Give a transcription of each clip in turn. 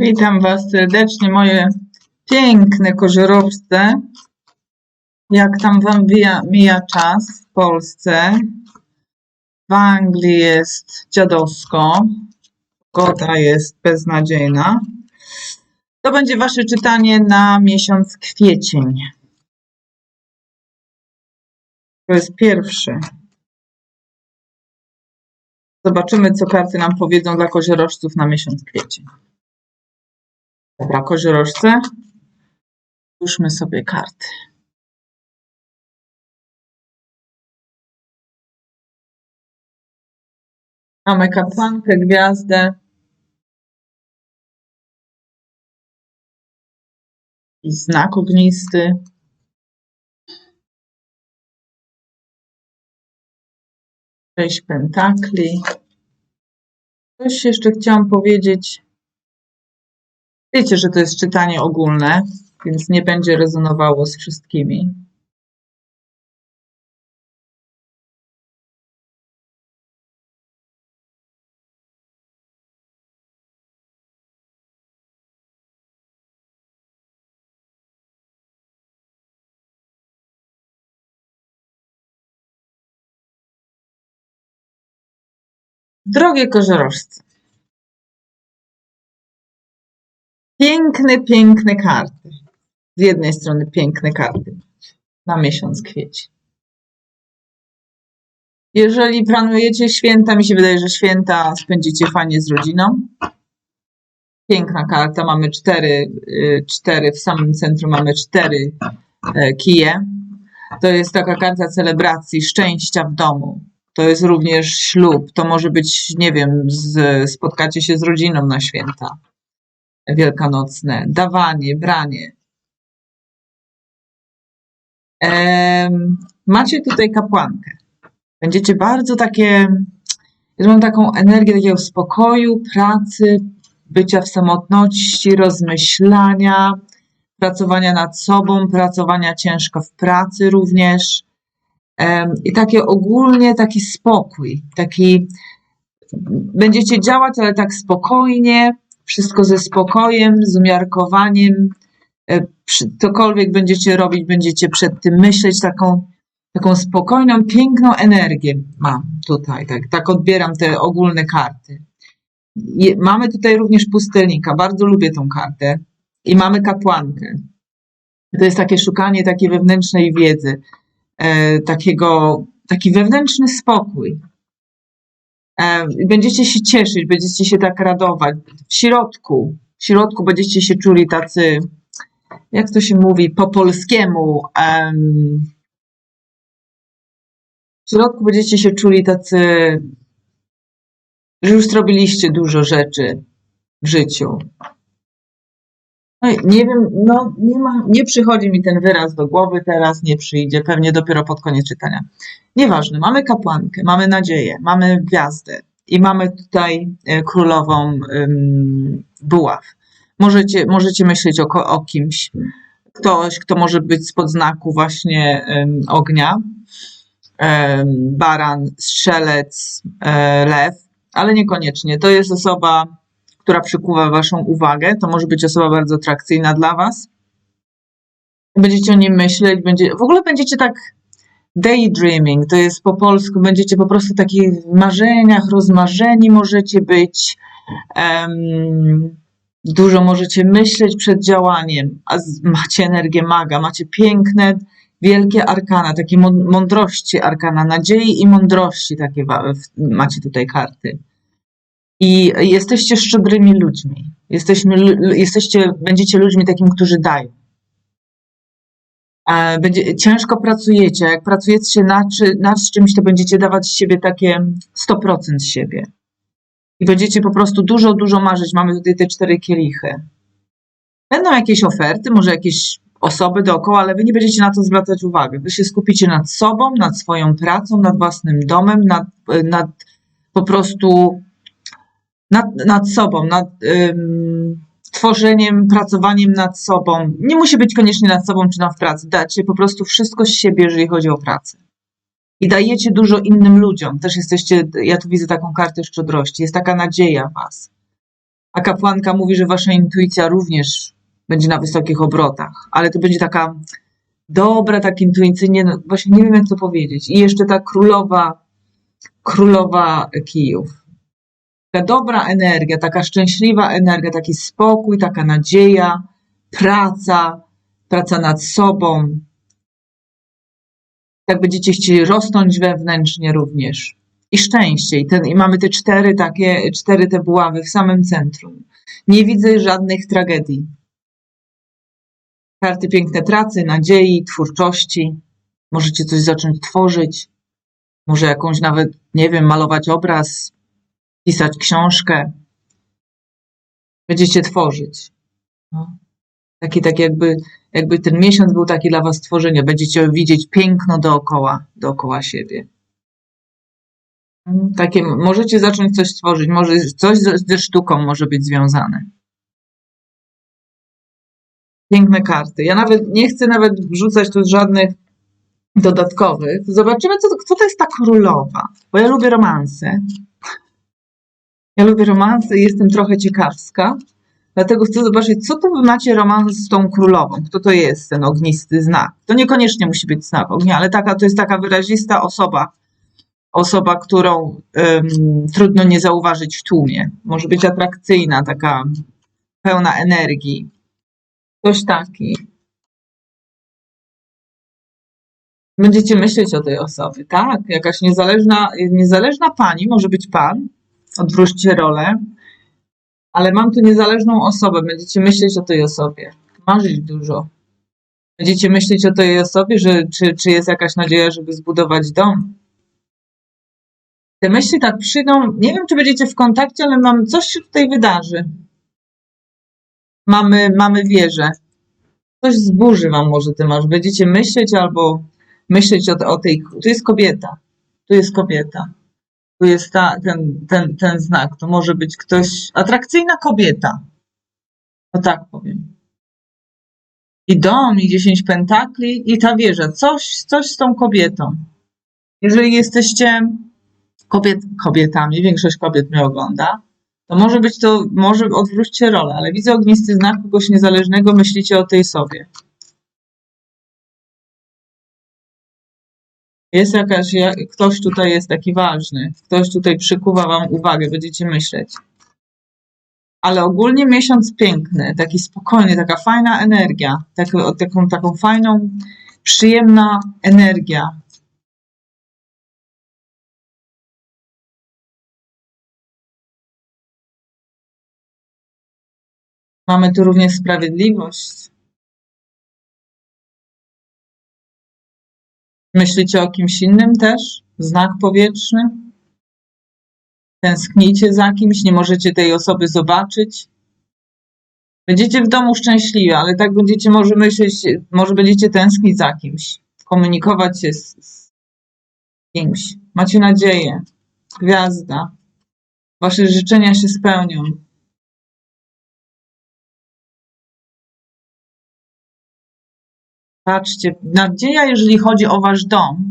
Witam Was serdecznie, moje piękne koziorożce. Jak tam Wam mija, mija czas w Polsce? W Anglii jest dziadowsko, pogoda jest beznadziejna. To będzie Wasze czytanie na miesiąc kwiecień. To jest pierwszy. Zobaczymy, co karty nam powiedzą dla koziorożców na miesiąc kwiecień. Dobra, koziorożce. Ruszmy sobie karty. Mamy kapłankę, gwiazdę. I znak ognisty. Sześć pentakli. Coś jeszcze chciałam powiedzieć. Wiecie, że to jest czytanie ogólne, więc nie będzie rezonowało z wszystkimi. Drogie koziorożce, piękne, piękne karty. Z jednej strony piękne karty na miesiąc kwiecień. Jeżeli planujecie święta, mi się wydaje, że święta spędzicie fajnie z rodziną. Piękna karta, mamy cztery, y, cztery w samym centrum mamy cztery e, kije. To jest taka karta celebracji szczęścia w domu. To jest również ślub. To może być, nie wiem, z, spotkacie się z rodziną na święta wielkanocne. Dawanie, branie. Macie tutaj kapłankę. Będziecie bardzo takie, ja mam taką energię takiego spokoju, pracy, bycia w samotności, rozmyślania, pracowania nad sobą, pracowania ciężko w pracy również. I takie ogólnie taki spokój, taki będziecie działać, ale tak spokojnie, wszystko ze spokojem, z umiarkowaniem. E, Cokolwiek będziecie robić, będziecie przed tym myśleć, taką, taką spokojną, piękną energię mam tutaj, tak, tak odbieram te ogólne karty. Mamy tutaj również pustelnika, bardzo lubię tą kartę i mamy kapłankę. To jest takie szukanie takiej wewnętrznej wiedzy, e, takiego, taki wewnętrzny spokój. Będziecie się cieszyć, będziecie się tak radować. W środku, w środku będziecie się czuli tacy, jak to się mówi, po polskiemu. em, w środku będziecie się czuli tacy, że już zrobiliście dużo rzeczy w życiu. No nie wiem, no nie, ma, nie przychodzi mi ten wyraz do głowy teraz, nie przyjdzie, pewnie dopiero pod koniec czytania. Nieważne, mamy kapłankę, mamy nadzieję, mamy gwiazdę i mamy tutaj e, królową buław. Możecie, możecie myśleć o, o kimś, ktoś, kto może być spod znaku właśnie ognia, baran, strzelec, e, lew, ale niekoniecznie. To jest osoba, która przykuwa waszą uwagę, to może być osoba bardzo atrakcyjna dla was. Będziecie o nim myśleć, będzie, w ogóle będziecie tak daydreaming, to jest po polsku, będziecie po prostu w takich marzeniach, rozmarzeni możecie być, em, dużo możecie myśleć przed działaniem, a macie energię maga, macie piękne, wielkie arkana, takie mą- mądrości arkana, nadziei i mądrości takie w- macie tutaj karty. I jesteście szczodrymi ludźmi. Jesteśmy, jesteście, będziecie ludźmi takimi, którzy dają. E, Będzie, ciężko pracujecie. Jak pracujecie nad, nad czymś, to będziecie dawać z siebie takie 100% z siebie. I będziecie po prostu dużo, dużo marzyć. Mamy tutaj te cztery kielichy. Będą jakieś oferty, może jakieś osoby dookoła, ale wy nie będziecie na to zwracać uwagi. Wy się skupicie nad sobą, nad swoją pracą, nad własnym domem, nad, nad po prostu nad, nad sobą, nad ym, tworzeniem, pracowaniem nad sobą. Nie musi być koniecznie nad sobą czy na w pracy. Dacie po prostu wszystko z siebie, jeżeli chodzi o pracę. I dajecie dużo innym ludziom. Też jesteście, ja tu widzę taką kartę szczodrości. Jest taka nadzieja was. A kapłanka mówi, że wasza intuicja również będzie na wysokich obrotach, ale to będzie taka dobra, tak intuicyjnie, no właśnie nie wiem jak to powiedzieć. I jeszcze ta królowa, królowa kijów. Taka dobra energia, taka szczęśliwa energia, taki spokój, taka nadzieja, praca, praca nad sobą. Tak będziecie chcieli rosnąć wewnętrznie również. I szczęście. I, ten, I mamy te cztery takie, cztery te buławy w samym centrum. Nie widzę żadnych tragedii. Karty piękne pracy, nadziei, twórczości. Możecie coś zacząć tworzyć. Może jakąś nawet, nie wiem, malować obraz, pisać książkę. Będziecie tworzyć. No. Taki, tak jakby, jakby ten miesiąc był taki dla was tworzenia. Będziecie widzieć piękno dookoła, dookoła siebie. Mm, Takie, możecie zacząć coś tworzyć, może coś ze, sztuką może być związane. Piękne karty. Ja nawet nie chcę nawet wrzucać tu żadnych dodatkowych. Zobaczymy, co, kto to jest ta królowa. Bo ja lubię romanse. Ja lubię romanse i jestem trochę ciekawska. Dlatego chcę zobaczyć, co to wy macie romans z tą królową. Kto to jest ten ognisty znak? To niekoniecznie musi być znak ognia, ale taka, to jest taka wyrazista osoba. Osoba, którą ym, trudno nie zauważyć w tłumie. Może być atrakcyjna, taka pełna energii. Ktoś taki. Będziecie myśleć o tej osobie, tak? Jakaś niezależna, niezależna pani, może być pan. Odwróćcie rolę. Ale mam tu niezależną osobę. Będziecie myśleć o tej osobie. Marzyć dużo. Będziecie myśleć o tej osobie, że, czy, czy jest jakaś nadzieja, żeby zbudować dom. Te myśli tak przyjdą. Nie wiem, czy będziecie w kontakcie, ale mam coś się tutaj wydarzy. Mamy, mamy wieżę. Coś zburzy wam może ty masz. Będziecie myśleć albo myśleć o, o tej. Tu jest kobieta. Tu jest kobieta. Tu jest ta, ten, ten, ten znak. To może być ktoś. Atrakcyjna kobieta. O tak powiem. I dom, i 10 pentakli, i ta wieża. Coś, coś z tą kobietą. Jeżeli jesteście kobiet, kobietami, większość kobiet mnie ogląda, to może być to, może odwróćcie rolę, ale widzę ognisty znak kogoś niezależnego, myślicie o tej sobie. Jest jakaś, ja- ktoś tutaj jest taki ważny, ktoś tutaj przykuwa wam uwagę, będziecie myśleć. Ale ogólnie miesiąc piękny, taki spokojny, taka fajna energia, tak, taką, taką fajną, przyjemna energia. Mamy tu również sprawiedliwość. Myślicie o kimś innym też? Znak powietrzny? Tęsknicie za kimś, nie możecie tej osoby zobaczyć? Będziecie w domu szczęśliwi, ale tak będziecie może myśleć, może będziecie tęsknić za kimś, komunikować się z, z kimś. Macie nadzieję. Gwiazda. Wasze życzenia się spełnią. Patrzcie, nadzieja, jeżeli chodzi o wasz dom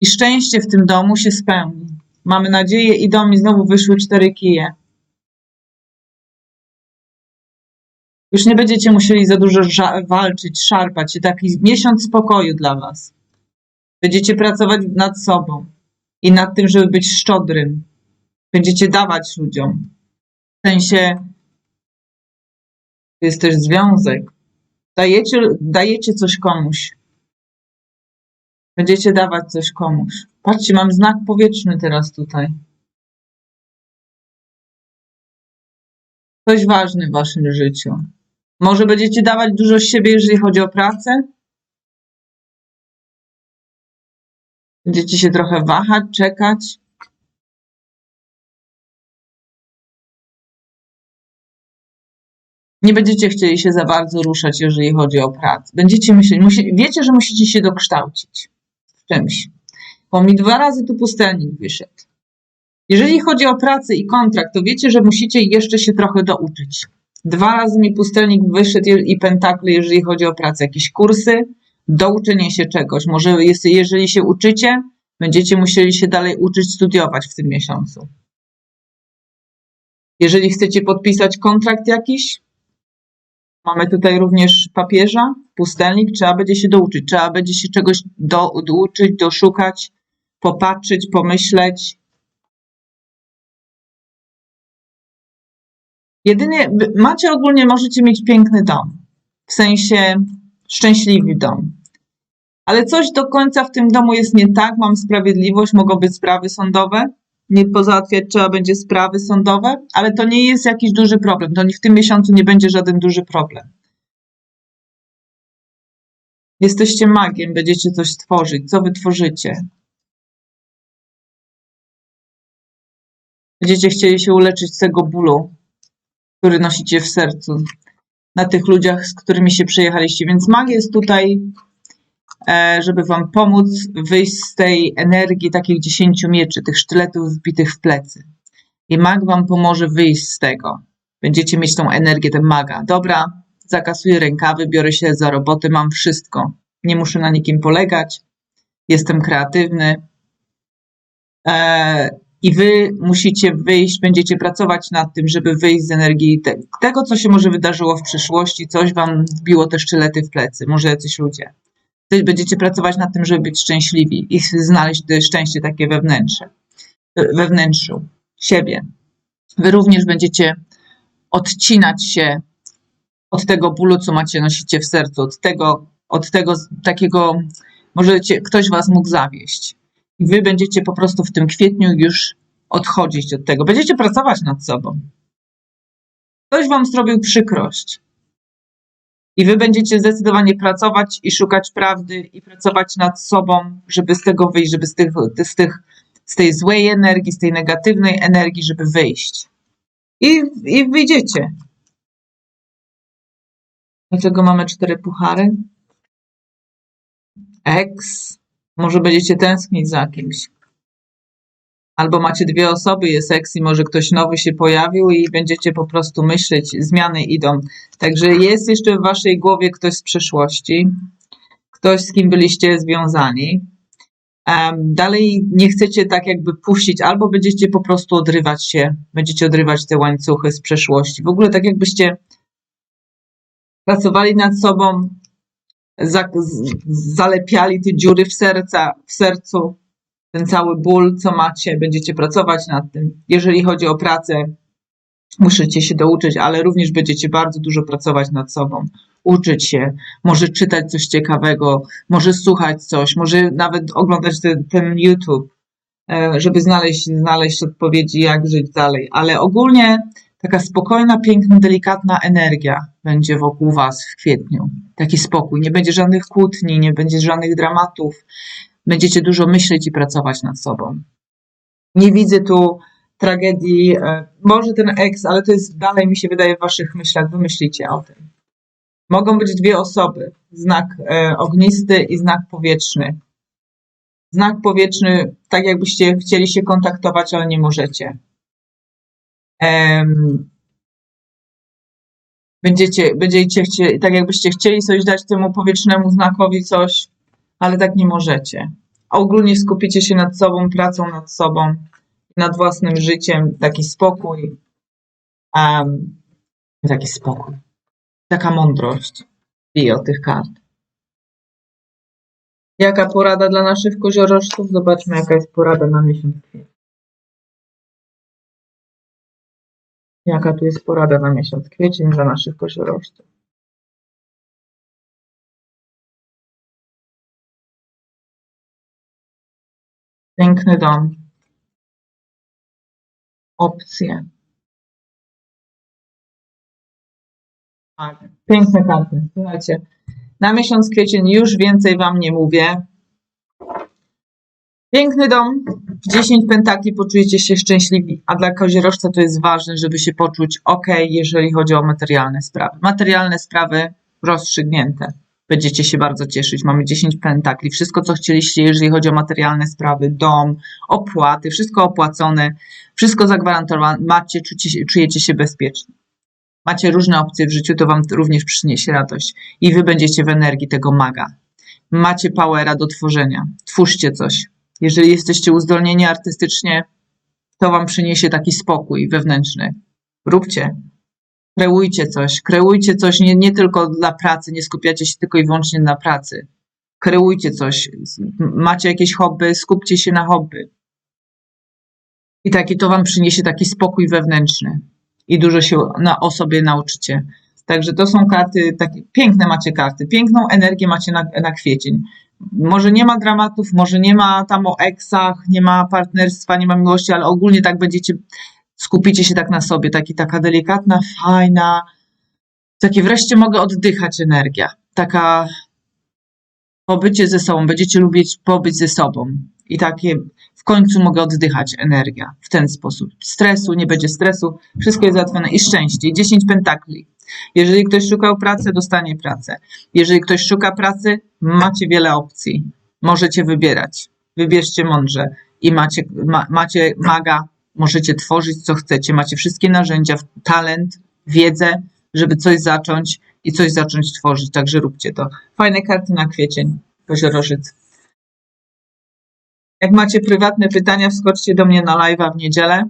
i szczęście w tym domu się spełni. Mamy nadzieję i dom i znowu wyszły cztery kije. Już nie będziecie musieli za dużo walczyć, szarpać się. Taki miesiąc spokoju dla was. Będziecie pracować nad sobą i nad tym, żeby być szczodrym. Będziecie dawać ludziom. W sensie, jest też związek. Dajecie, dajecie coś komuś. Będziecie dawać coś komuś. Patrzcie, mam znak powietrzny teraz tutaj. Coś ważny w waszym życiu. Może będziecie dawać dużo z siebie, jeżeli chodzi o pracę? Będziecie się trochę wahać, czekać? Nie będziecie chcieli się za bardzo ruszać, jeżeli chodzi o pracę. Będziecie myśleć, musi, wiecie, że musicie się dokształcić w czymś. Bo mi dwa razy tu pustelnik wyszedł. Jeżeli chodzi o pracę i kontrakt, to wiecie, że musicie jeszcze się trochę douczyć. Dwa razy mi pustelnik wyszedł i pentakle, jeżeli chodzi o pracę. Jakieś kursy, douczenie się czegoś. Może jest, jeżeli się uczycie, będziecie musieli się dalej uczyć, studiować w tym miesiącu. Jeżeli chcecie podpisać kontrakt jakiś, mamy tutaj również papieża, pustelnik, trzeba będzie się douczyć, trzeba będzie się czegoś do, douczyć, doszukać, popatrzeć, pomyśleć. Jedynie macie ogólnie, możecie mieć piękny dom, w sensie szczęśliwy dom. Ale coś do końca w tym domu jest nie tak, mam sprawiedliwość, mogą być sprawy sądowe, nie pozałatwiać trzeba będzie sprawy sądowe, ale to nie jest jakiś duży problem, to w tym miesiącu nie będzie żaden duży problem. Jesteście magiem, będziecie coś tworzyć. Co wy tworzycie? Będziecie chcieli się uleczyć z tego bólu, który nosicie w sercu, na tych ludziach, z którymi się przejechaliście. Więc mag jest tutaj, żeby wam pomóc wyjść z tej energii takich dziesięciu mieczy, tych sztyletów wbitych w plecy. I mag wam pomoże wyjść z tego. Będziecie mieć tą energię, ten maga. Dobra, zakasuję rękawy, biorę się za robotę, mam wszystko. Nie muszę na nikim polegać. Jestem kreatywny. E, I wy musicie wyjść, będziecie pracować nad tym, żeby wyjść z energii te, tego, co się może wydarzyło w przyszłości, coś wam wbiło te sztylety w plecy, może jacyś ludzie. Będziecie pracować nad tym, żeby być szczęśliwi i znaleźć szczęście takie wewnętrzne, we wnętrzu siebie. Wy również będziecie odcinać się od tego bólu, co macie, nosicie w sercu, od tego, od tego takiego, możecie, ktoś was mógł zawieść. I wy będziecie po prostu w tym kwietniu już odchodzić od tego. Będziecie pracować nad sobą. Ktoś wam zrobił przykrość. I wy będziecie zdecydowanie pracować i szukać prawdy i pracować nad sobą, żeby z tego wyjść, żeby z, tych, z, tych, z tej złej energii, z tej negatywnej energii, żeby wyjść. I, i wyjdziecie. Dlaczego mamy cztery puchary? Eks. Może będziecie tęsknić za kimś. Albo macie dwie osoby, jest eks i może ktoś nowy się pojawił i będziecie po prostu myśleć, zmiany idą. Także jest jeszcze w waszej głowie ktoś z przeszłości, ktoś z kim byliście związani. Dalej nie chcecie tak jakby puścić, albo będziecie po prostu odrywać się, będziecie odrywać te łańcuchy z przeszłości. W ogóle tak jakbyście pracowali nad sobą, zalepiali te dziury w, serca, w sercu, ten cały ból, co macie, będziecie pracować nad tym. Jeżeli chodzi o pracę, musicie się douczyć, ale również będziecie bardzo dużo pracować nad sobą, uczyć się, może czytać coś ciekawego, może słuchać coś, może nawet oglądać ten, ten YouTube, e, żeby znaleźć, znaleźć odpowiedzi, jak żyć dalej. Ale ogólnie taka spokojna, piękna, delikatna energia będzie wokół Was w kwietniu. Taki spokój. Nie będzie żadnych kłótni, nie będzie żadnych dramatów. Będziecie dużo myśleć i pracować nad sobą. Nie widzę tu tragedii. e, Może ten eks, ale to jest dalej, mi się wydaje, w Waszych myślach. Wymyślicie o tym. Mogą być dwie osoby. Znak e, ognisty i znak powietrzny. Znak powietrzny, tak jakbyście chcieli się kontaktować, ale nie możecie. Będziecie, będziecie chcieli, tak jakbyście chcieli coś dać temu powietrznemu znakowi coś, ale tak nie możecie. Ogólnie skupicie się nad sobą, pracą nad sobą, nad własnym życiem, taki spokój, em, taki spokój, taka mądrość bije od tych kart. Jaka porada dla naszych koziorożców? Zobaczmy, jaka jest porada na miesiąc kwiecień. Jaka tu jest porada na miesiąc kwiecień dla naszych koziorożców? Piękny dom. Opcje. Tak, piękne karty. Słuchajcie, na miesiąc kwiecień już więcej Wam nie mówię. Piękny dom, w 10 pentakli poczujecie się szczęśliwi, a dla koziorożca to jest ważne, żeby się poczuć ok, jeżeli chodzi o materialne sprawy. Materialne sprawy rozstrzygnięte. Będziecie się bardzo cieszyć. Mamy 10 pentakli. Wszystko, co chcieliście, jeżeli chodzi o materialne sprawy, dom, opłaty, wszystko opłacone, wszystko zagwarantowane. Macie, czucie, czujecie się bezpiecznie. Macie różne opcje w życiu, to Wam również przyniesie radość. I Wy będziecie w energii tego maga. Macie powera do tworzenia. Twórzcie coś. Jeżeli jesteście uzdolnieni artystycznie, to Wam przyniesie taki spokój wewnętrzny. Róbcie. Kreujcie coś. Kreujcie coś nie, nie tylko dla pracy, nie skupiacie się tylko i wyłącznie na pracy. Kreujcie coś. Macie jakieś hobby, skupcie się na hobby. I taki to wam przyniesie taki spokój wewnętrzny. I dużo się na, o sobie nauczycie. Także to są karty, takie piękne macie karty, piękną energię macie na, na kwiecień. Może nie ma dramatów, może nie ma tam o eksach, nie ma partnerstwa, nie ma miłości, ale ogólnie tak będziecie, skupicie się tak na sobie, taki, taka delikatna, fajna, takie wreszcie mogę oddychać energia, taka pobycie ze sobą, będziecie lubić pobyć ze sobą i takie w końcu mogę oddychać energia w ten sposób. Stresu, nie będzie stresu, wszystko jest załatwione i szczęście. I 10 pentakli. Jeżeli ktoś szukał pracy, dostanie pracę. Jeżeli ktoś szuka pracy, macie wiele opcji. Możecie wybierać. Wybierzcie mądrze i macie, ma, macie maga, możecie tworzyć co chcecie. Macie wszystkie narzędzia, talent, wiedzę, żeby coś zacząć i coś zacząć tworzyć. Także róbcie to. Fajne karty na kwiecień. Koziorożyc. Jak macie prywatne pytania, wskoczcie do mnie na live'a w niedzielę.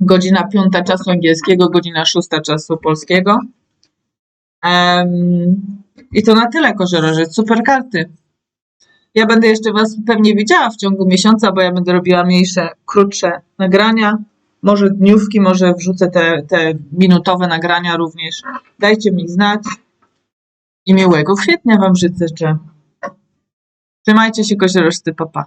Godzina 5 czasu angielskiego, godzina 6 czasu polskiego. Em, I to na tyle, koziorożec. Super karty. Ja będę jeszcze Was pewnie widziała w ciągu miesiąca, bo ja będę robiła mniejsze, krótsze nagrania. Może dniówki, może wrzucę te, te minutowe nagrania również. Dajcie mi znać. I miłego kwietnia Wam życzę. Trzymajcie się, koziorożcy, papa.